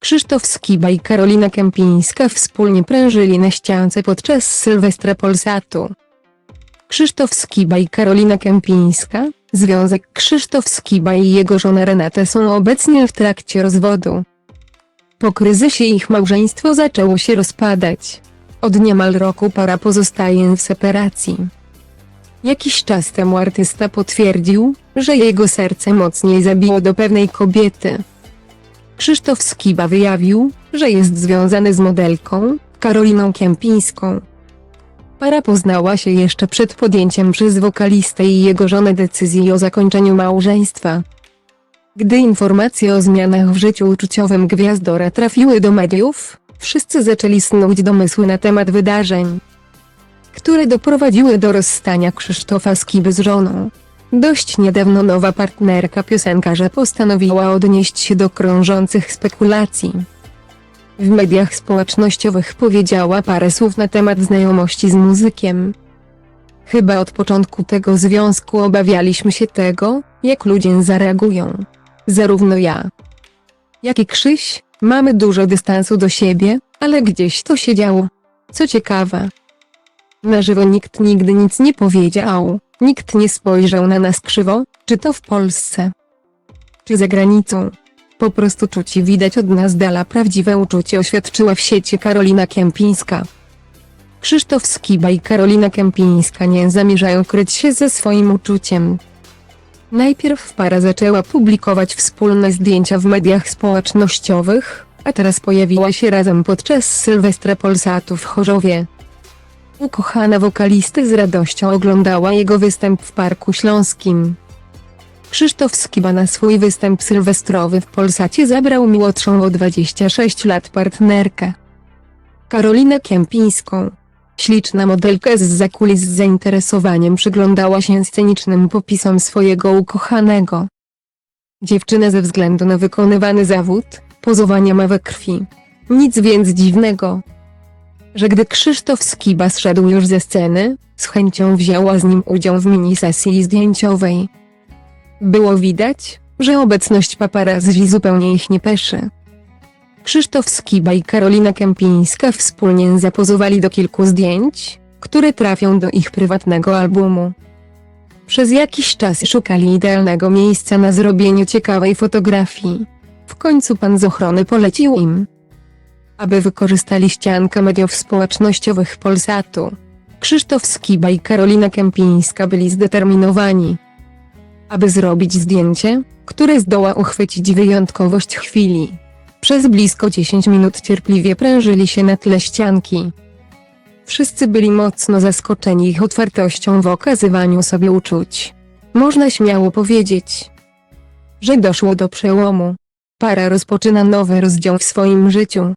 Krzysztof Skiba i Karolina Kępińska wspólnie prężyli na ściance podczas Sylwestra Polsatu. Krzysztof Skiba i Karolina Kępińska, związek Krzysztof Skiba i jego żona Renata są obecnie w trakcie rozwodu. Po kryzysie ich małżeństwo zaczęło się rozpadać. Od niemal roku para pozostaje w separacji. Jakiś czas temu artysta potwierdził, że jego serce mocniej zabiło do pewnej kobiety. Krzysztof Skiba wyjawił, że jest związany z modelką, Karoliną Kępińską. Para poznała się jeszcze przed podjęciem przez wokalistę i jego żonę decyzji o zakończeniu małżeństwa. Gdy informacje o zmianach w życiu uczuciowym gwiazdora trafiły do mediów, wszyscy zaczęli snuć domysły na temat wydarzeń, które doprowadziły do rozstania Krzysztofa Skiby z żoną. Dość niedawno nowa partnerka piosenkarza postanowiła odnieść się do krążących spekulacji. W mediach społecznościowych powiedziała parę słów na temat znajomości z muzykiem. Chyba od początku tego związku obawialiśmy się tego, jak ludzie zareagują. Zarówno ja, jak i Krzyś, mamy dużo dystansu do siebie, ale gdzieś to się działo. Co ciekawe, na żywo nikt nigdy nic nie powiedział, nikt nie spojrzał na nas krzywo, czy to w Polsce, czy za granicą. Po prostu czuć i widać od nas dala prawdziwe uczucie oświadczyła w sieci Karolina Kępińska. Krzysztof Skiba i Karolina Kępińska nie zamierzają kryć się ze swoim uczuciem. Najpierw para zaczęła publikować wspólne zdjęcia w mediach społecznościowych, a teraz pojawiła się razem podczas Sylwestra Polsatu w Chorzowie. Ukochana wokalisty z radością oglądała jego występ w Parku Śląskim. Krzysztof Skiba na swój występ sylwestrowy w Polsacie zabrał młodszą o 26 lat partnerkę. Karolinę Kępińską. Śliczna modelka z zakulis z zainteresowaniem przyglądała się scenicznym popisom swojego ukochanego. Dziewczyna ze względu na wykonywany zawód, pozowania ma we krwi. Nic więc dziwnego, że gdy Krzysztof Skiba zszedł już ze sceny, z chęcią wzięła z nim udział w mini-sesji zdjęciowej. Było widać, że obecność paparazzi zupełnie ich nie peszy. Krzysztof Skiba i Karolina Kępińska wspólnie zapozowali do kilku zdjęć, które trafią do ich prywatnego albumu. Przez jakiś czas szukali idealnego miejsca na zrobienie ciekawej fotografii. W końcu pan z ochrony polecił im, aby wykorzystali ściankę mediów społecznościowych Polsatu. Krzysztof Skiba i Karolina Kępińska byli zdeterminowani, aby zrobić zdjęcie, które zdoła uchwycić wyjątkowość chwili. Przez blisko 10 minut cierpliwie prężyli się na tle ścianki. Wszyscy byli mocno zaskoczeni ich otwartością w okazywaniu sobie uczuć. Można śmiało powiedzieć, że doszło do przełomu. Para rozpoczyna nowy rozdział w swoim życiu.